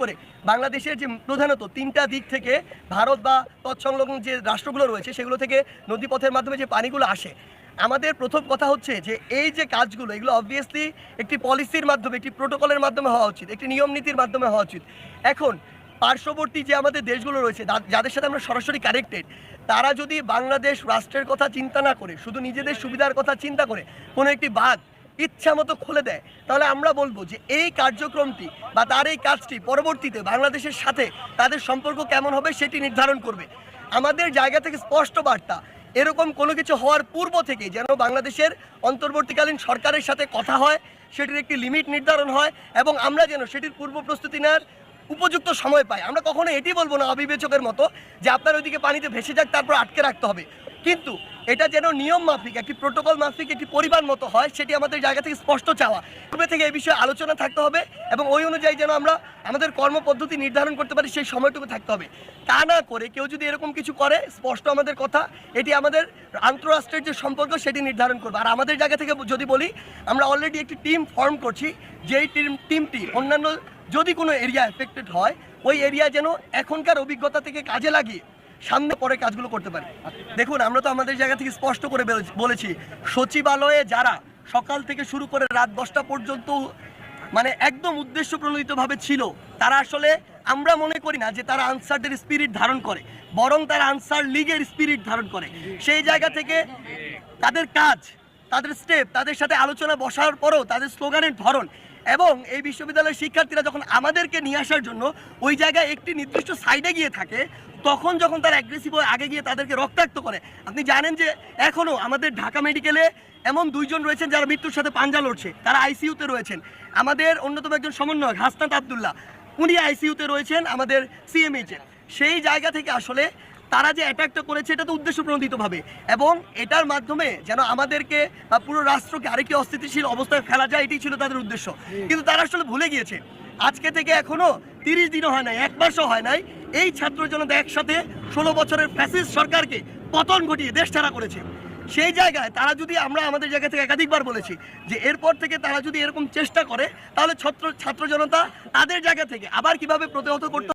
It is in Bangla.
করে বাংলাদেশের যে প্রধানত তিনটা দিক থেকে ভারত বা তৎসংলগ্ন যে রাষ্ট্রগুলো রয়েছে, সেগুলো থেকে নদীপথের মাধ্যমে যে পানিগুলো আসে, আমাদের প্রথম কথা হচ্ছে যে এই যে কাজগুলো, এগুলো অবভিয়াসলি একটি পলিসির মাধ্যমে, একটি প্রোটোকলের মাধ্যমে হওয়া উচিত, একটি নিয়ম নীতির মাধ্যমে হওয়া উচিত। এখন, পার্শ্ববর্তী যে আমাদের দেশগুলো রয়েছে যাদের সাথে আমরা সরাসরি কানেক্টেড তারা যদি বাংলাদেশ রাষ্ট্রের কথা চিন্তা না করে, শুধু নিজেদের সুবিধার কথা চিন্তা করে, কোনো একটি বাঘ ইচ্ছা মতো খুলে দেয়। তাহলে আমরা বলব যে এই কার্যক্রমটি বা তার এই কাজটি পরবর্তীতে বাংলাদেশের সাথে তাদের সম্পর্ক কেমন হবে সেটি নির্ধারণ করবে। আমাদের জায়গা থেকে স্পষ্ট বার্তা, এরকম কোনো কিছু হওয়ার পূর্ব থেকে যেন বাংলাদেশের অন্তর্বর্তীকালীন সরকারের সাথে কথা হয়, সেটির একটি লিমিট নির্ধারণ হয় এবং আমরা যেন সেটির পূর্ব প্রস্তুতি নেওয়ার উপযুক্ত সময় পাই আমরা কখনো এটি বলব না অবিবেচকের মতো যে আপনার ওইদিকে পানিতে ভেসে যাক, তারপর আটকে রাখতে হবে। কিন্তু এটা যেন নিয়ম মাফিক, একটি প্রোটোকল মাফিক, একটি পরিবার মতো হয়, সেটি আমাদের জায়গা থেকে স্পষ্ট চাওয়া। পূর্বে থেকে এই বিষয়ে আলোচনা থাকতে হবে এবং ওই অনুযায়ী যেন আমরা আমাদের কর্মপদ্ধতি নির্ধারণ করতে পারি, সেই সময়টুকু থাকতে হবে। তা না করে কেউ যদি এরকম কিছু করে, স্পষ্ট আমাদের কথা, এটি আমাদের আন্তঃরাষ্ট্রের যে সম্পর্ক, সেটি নির্ধারণ করবে। আর আমাদের জায়গা থেকে যদি বলি, আমরা অলরেডি একটি টিম ফর্ম করছি, যেই টিম টিমটি অন্যান্য যদি কোনো এরিয়া এফেক্টেড হয়, ওই এরিয়া যেন এখনকার অভিজ্ঞতা থেকে কাজে লাগিয়ে সামনে পরে কাজগুলো করতে পারি। দেখুন, আমরা তো আমাদের জায়গা থেকে স্পষ্ট করে বলেছি, সচিবালয়ে যারা সকাল থেকে শুরু করে রাত দশটা পর্যন্ত মানে একদম উদ্দেশ্য প্রণোদিতভাবে ছিল, তারা আসলে আমরা মনে করি না যে তারা আনসারদের স্পিরিট ধারণ করে, বরং তারা আনসার লিগের স্পিরিট ধারণ করে। সেই জায়গা থেকে তাদের কাজ তাদের স্টেপ তাদের সাথে আলোচনা বসার পরও তাদের স্লোগানের ধরন। এবং এই বিশ্ববিদ্যালয়ের শিক্ষার্থীরা যখন আমাদেরকে নিয়ে আসার জন্য ওই জায়গায় একটি নির্দিষ্ট সাইডে গিয়ে থাকে, তখন যখন তারা অ্যাগ্রেসিভ হয়ে আগে গিয়ে তাদেরকে রক্তাক্ত করে, আপনি জানেন যে এখনও আমাদের ঢাকা মেডিকেলে এমন দুইজন রয়েছেন যারা মৃত্যুর সাথে পাঞ্জা লড়ছে। তারা আইসিইউতে রয়েছেন। আমাদের অন্যতম একজন সমন্বয়ক, হাসনাত আবদুল্লাহ, উনি আইসিইউতে রয়েছেন আমাদের সিএমএইচে সেই জায়গা থেকে আসলে তারা যে অ্যাটাকটা করেছে এটা তো উদ্দেশ্য প্রণোদিতভাবে এবং এটার মাধ্যমে যেন আমাদেরকে পুরো রাষ্ট্রকে আরেকটি অস্থিতিশীল অবস্থায় ফেলা যায় এটি ছিল তাদের উদ্দেশ্য। কিন্তু তারা আসলে ভুলে গিয়েছে। আজকে থেকে এখনও তিরিশ দিনও হয় নাই এক মাসও হয় নাই এই ছাত্র জনতা একসাথে ষোলো বছরের ফ্যাসিস্ট সরকারকে পতন ঘটিয়ে দেশ ছাড়া করেছে। সেই জায়গায় তারা যদি আমরা আমাদের জায়গা থেকে একাধিকবার বলেছি যে এরপর থেকে তারা যদি এরকম চেষ্টা করে তাহলে ছাত্র ছাত্র জনতা তাদের জায়গা থেকে আবার কীভাবে প্রতিহত করতে